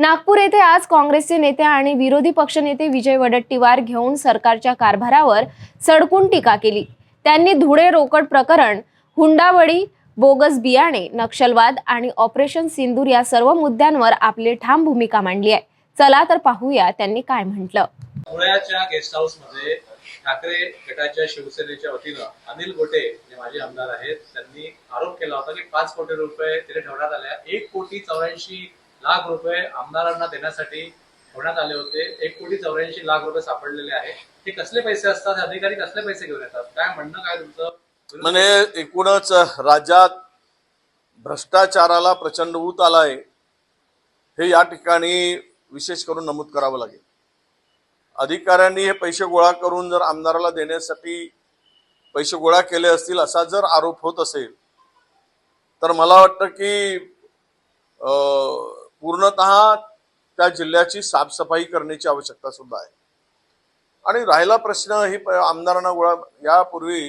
नागपूर येथे आज काँग्रेसचे नेते आणि विरोधी पक्षनेते विजय वडट्टीवार घेऊन सरकारच्या कारभारावर सडकून टीका केली. त्यांनी धुळे रोकड प्रकरण हुंडाबळी बोगस बियाणे नक्षलवाद आणि ऑपरेशन सिंदूर या सर्व मुद्द्यांवर आपली ठाम भूमिका मांडली आहे. चला तर पाहूया त्यांनी काय म्हटलं. धुळ्याच्या गेस्ट हाऊसमध्ये ठाकरे गटाच्या शिवसेनेच्या वतीनं अनिल गोटे जे माझे आमदार आहेत. त्यांनी आरोप केला होता की पाच कोटी रुपये तिथे ठेवण्यात आल्या. एक कोटी चौऱ्याऐंशी लाख रुपये आमदारांना देण्यासाठी ठेवण्यात आले होते. एक कोटी चौऱ्याऐंशी लाख रुपये सापडलेले आहे हे कसले पैसे असतात? हे अधिकारी कसले पैसे घेऊन येतात? काय म्हणणं काय तुमचं? म्हणजे एकूणच राज्यात भ्रष्टाचाराला प्रचंड ऊत आलाय हे या ठिकाणी विशेष करून नमूद करावं लागेल. अधिकाऱ्यांनी हे पैसे गोळा करून जर आमदाराला देण्यासाठी पैसे गोळा केले असतील असा जर आरोप होत असेल तर मला वाटतं की अं, पूर्णतः त्या जिल्ह्याची साफसफाई करण्याची आवश्यकता सुद्धा आहे. आणि राहिला प्रश्न ही प- आमदारांना गोळा यापूर्वी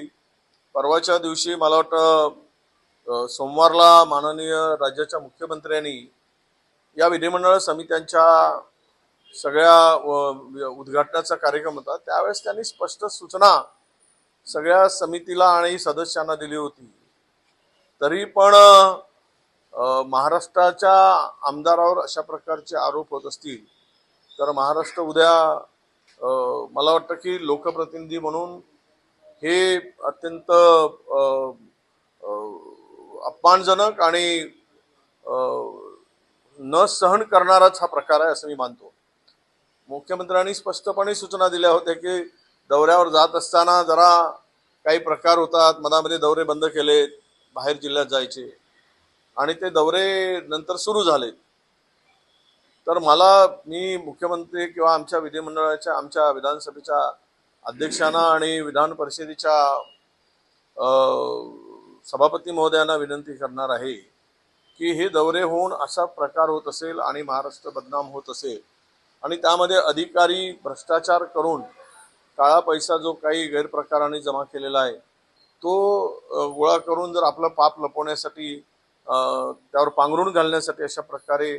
परवाच्या दिवशी मला वाटतं सोमवारला माननीय राज्याच्या मुख्यमंत्र्यांनी या विधिमंडळ समित्यांच्या सगळ्या उद्घाटनाचा कार्यक्रम होता. त्यावेळेस त्यांनी स्पष्ट सूचना सगळ्या समितीला आणि सदस्यांना दिली होती. तरी पण महाराष्ट्राच्या आमदारावर अशा प्रकारचे आरोप होत असतील तर महाराष्ट्र उद्या मला वाटतं की लोकप्रतिनिधी म्हणून हे अत्यंत अपमानजनक आणि न सहन करणाराच हा प्रकार आहे असं मी मानतो. मुख्यमंत्र्यांनी स्पष्टपणे सूचना दिल्या होत्या की दौऱ्यावर जात असताना जरा काही प्रकार होतात मनामध्ये दौरे बंद केलेत बाहेर जिल्ह्यात जायचे. आणि ते दौरे नंतर सुरू झाले. तर मला मी मुख्यमंत्री किंवा आमच्या विधिमंडळाच्या आमच्या विधानसभेच्या अध्यक्षांना आणि विधान परिषदेच्या सभापती महोदयांना विनंती करणार आहे की हे दौरे होऊन असा प्रकार होत असेल आणि महाराष्ट्र बदनाम होत असेल आणि त्यामध्ये अधिकारी भ्रष्टाचार करून काळा पैसा जो काही गैरप्रकाराने जमा केलेला आहे तो गोळा करून जर आपलं पाप लपवण्यासाठी त्यावर पांघरून घालण्यासाठी अशा प्रकारे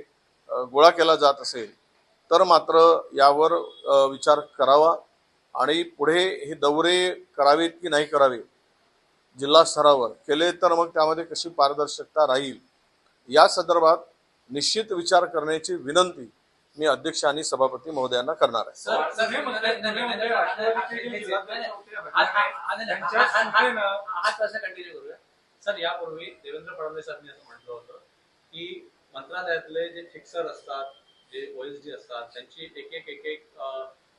गोळा केला जात असेल तर मात्र यावर विचार करावा आणि पुढे हे दौरे करावेत की नाही करावे जिल्हा स्तरावर केले तर मग त्यामध्ये कशी पारदर्शकता राहील या संदर्भात निश्चित विचार करण्याची विनंती मी अध्यक्ष आणि सभापती महोदयांना करणार आहे सर यापूर्वी देवेंद्र फडणवीसांनी असं म्हटलं होतं की मंत्रालयातले जे फिक्सर असतात जे ओएसडी असतात त्यांची एक एक एक एक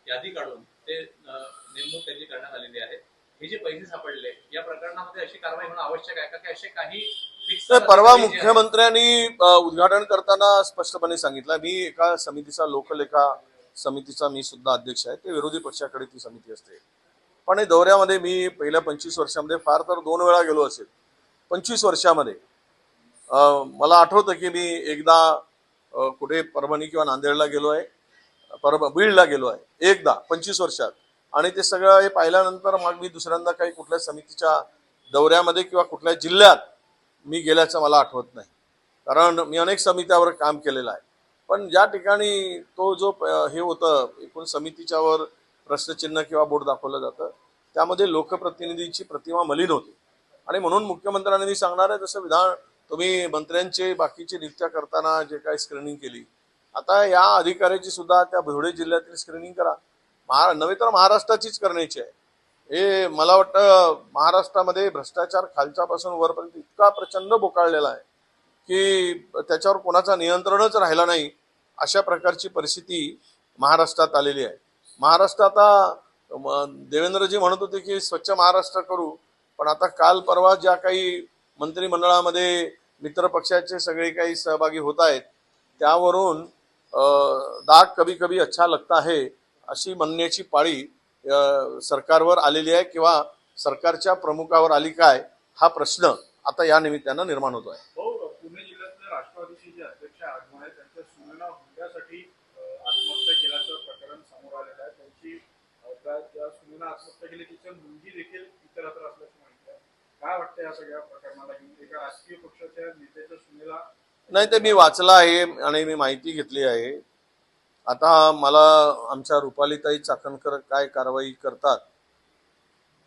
यादी काढून ते नेमणूक त्यांची करण्यात आलेली आहे. हे जे पैसे सापडले या प्रकरणामध्ये अशी कारवाई होणं आवश्यक आहे का? की असे काही परवा मुख्यमंत्र्यांनी उद्घाटन करताना स्पष्टपणे सांगितलं. मी एका समितीचा लोकलेखा समितीचा मी सुद्धा अध्यक्ष आहे. ते विरोधी पक्षाकडे ती समिती असते. पण हे दौऱ्यामध्ये मी पहिल्या पंचवीस वर्षामध्ये फार तर दोन वेळा गेलो असेल. पंचवीस वर्षामध्ये. मला आठवतं की मी एकदा कुठे परभणी किंवा नांदेडला गेलो आहे. परभ बीडला गेलो आहे. एकदा पंचवीस वर्षात. आणि ते सगळं हे पाहिल्यानंतर मग मी दुसऱ्यांदा काही कुठल्या समितीच्या दौऱ्यामध्ये किंवा कुठल्या जिल्ह्यात मी गेल्याचं मला आठवत नाही. कारण मी अनेक समित्यावर काम केलेलं आहे. पण ज्या ठिकाणी तो जो प- हे होतं एकूण समितीच्यावर प्रश्नचिन्ह किंवा बोर्ड दाखवलं जातं त्यामध्ये लोकप्रतिनिधीची प्रतिमा मलिन होती. आणि म्हणून मुख्यमंत्र्यांनी मी सांगणार आहे जसं विधान तुम्ही मंत्र्यांचे बाकीची नियुक्त्या करताना जे काही स्क्रीनिंग केली. आता या अधिकाऱ्याची सुद्धा त्या धुळे जिल्ह्यातील स्क्रीनिंग करा. महा नव्हे तर महाराष्ट्राचीच करण्याची आहे. हे मला वाटतं महाराष्ट्रामध्ये भ्रष्टाचार खालच्यापासून वरपर्यंत इतका प्रचंड बोकाळलेला आहे की त्याच्यावर कोणाचा नियंत्रणच राहिला नाही अशा प्रकारची परिस्थिती महाराष्ट्रात आलेली आहे. महाराष्ट्र आता म, देवेंद्रजी म्हणत होते की स्वच्छ महाराष्ट्र करू पण आता काल परवा ज्या काही मंत्रिमंडळामध्ये मित्रपक्षाचे सगळे काही सहभागी होत आहेत त्यावरून दाग कभी कभी अच्छा लगता है अशी म्हणण्याची पाळी सरकारवर आलेली आहे किंवा सरकारच्या प्रमुखावर आली काय हा प्रश्न आता या निमित्तानं निर्माण होतो आहे भाऊ पुणे जिल्ह्यातले राष्ट्रवादीचे जे अध्यक्ष आगमन आहेत त्यांच्या सुनेला हुंड्यासाठी अं, आत्महत्या केल्याचं प्रकरण समोर आलेलं आहे त्यांची अं, त्या ज्या सुनेला आत्महत्या केली तिच्या मुलगी देखील इतरत्र असल्याचं माहिती आहे काय वाटतं या सगळ्या प्रकरणाला घेऊन एका राजकीय पक्षाच्या नेत्याच्या सुनेला नाही ते मी वाचलं आहे आणि मी माहिती घेतली आहे. आता मला आमच्या रुपालीताई चाकणकर काय कारवाई करतात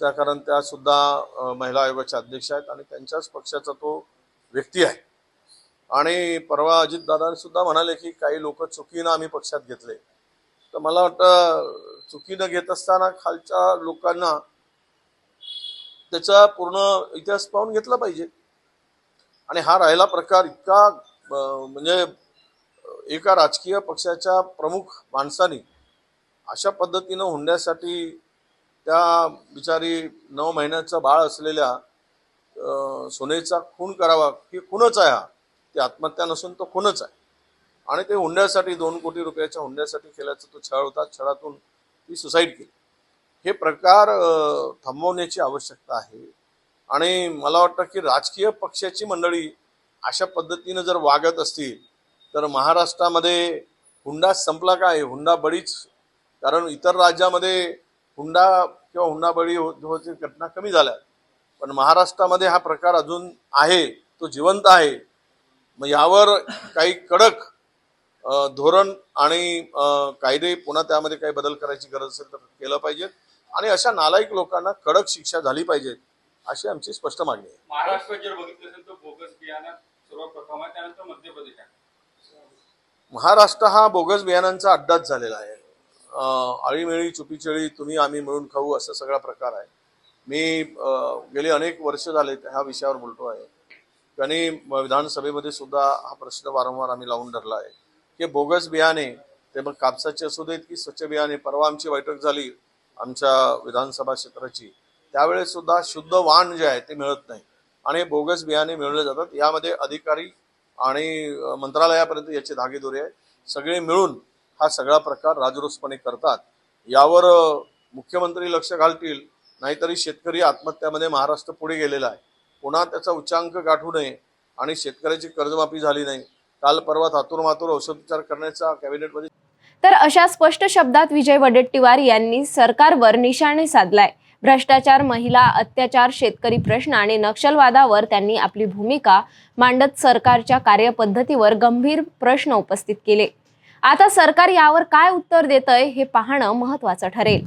त्या कारण त्या सुद्धा महिला आयोगाच्या अध्यक्ष आहेत आणि त्यांच्याच पक्षाचा तो व्यक्ती आहे. आणि परवा अजितदादांनी सुद्धा म्हणाले की काही लोक चुकीनं आम्ही पक्षात घेतले. तर मला वाटतं चुकीनं घेत असताना खालच्या लोकांना त्याचा पूर्ण इतिहास पाहून घेतला पाहिजे. आणि हा राहिला प्रकार इतका म्हणजे एका राजकीय पक्षाच्या प्रमुख माणसाने अशा पद्धतीनं हुंड्यासाठी त्या बिचारी नऊ महिन्याचं बाळ असलेल्या सोनेचा खून करावा की खूनच आहे हा. ती आत्महत्या नसून तो खूनच आहे. आणि ते हुंड्यासाठी दोन कोटी रुपयाच्या हुंड्यासाठी केल्याचा तो छळ होता. छळातून ती सुसाईड केली. हे प्रकार थांबवण्याची आवश्यकता आहे. आणि मला वाटतं की राजकीय पक्षाची मंडळी अशा पद्धतीनं जर वागत असतील तर महाराष्ट्रामध्ये हुंडा संपला काय हुंडा बळीच. कारण इतर राज्यामध्ये हुंडा किंवा हुंडा बळी होची घटना कमी झाल्या. पण महाराष्ट्रामध्ये हा प्रकार अजून आहे तो जिवंत आहे. मग यावर काही कडक धोरण आणि कायदे पुन्हा त्यामध्ये काही बदल करायची गरज असेल तर केलं पाहिजे. आणि अशा नालायक लोकांना कडक शिक्षा झाली पाहिजे अशी आमची स्पष्ट मागणी आहे. महाराष्ट्र जर बघितलं असेल तर बोगस बियाणं सर्वप्रथम आहे त्यानंतर मध्य प्रदेश आहे. महाराष्ट्र हा बोगस बियाणांचा अड्डाच झालेला आहे. आळीमेळी चुपीचेळी तुम्ही आम्ही मिळून खाऊ असा सगळा प्रकार आहे. मी गेली अनेक वर्ष झाले ह्या विषयावर बोलतो आहे. आणि विधानसभेमध्ये सुद्धा हा प्रश्न वारंवार आम्ही लावून धरला आहे. की बोगस बियाणे ते मग कापसाचे असू देत की स्वच्छ बियाणे परवा आमची बैठक झाली आमच्या विधानसभा क्षेत्राची त्यावेळेस सुद्धा शुद्ध वाण जे आहे ते मिळत नाही. आणि बोगस बियाणे मिळवले जातात. यामध्ये अधिकारी आणि मंत्रालयापर्यंत याचे धागेदोरे आहे. सगळे मिळून हा सगळा प्रकार राजरोसपणे करतात. यावर मुख्यमंत्री लक्ष घालतील नाहीतरी शेतकरी आत्महत्यामध्ये महाराष्ट्र पुढे गेलेला आहे. पुन्हा त्याचा उच्चांक गाठू नये आणि शेतकऱ्याची कर्जमाफी झाली नाही. काल परवा थातूर मातूर औषधोपचार करण्याचा कॅबिनेटमध्ये तर अशा स्पष्ट शब्दात विजय वडेट्टीवार यांनी सरकारवर निशाणे साधलाय. भ्रष्टाचार महिला अत्याचार शेतकरी प्रश्न आणि नक्षलवादावर त्यांनी आपली भूमिका मांडत सरकारच्या कार्यपद्धतीवर गंभीर प्रश्न उपस्थित केले. आता सरकार यावर काय उत्तर देतंय हे पाहणं महत्वाचं ठरेल.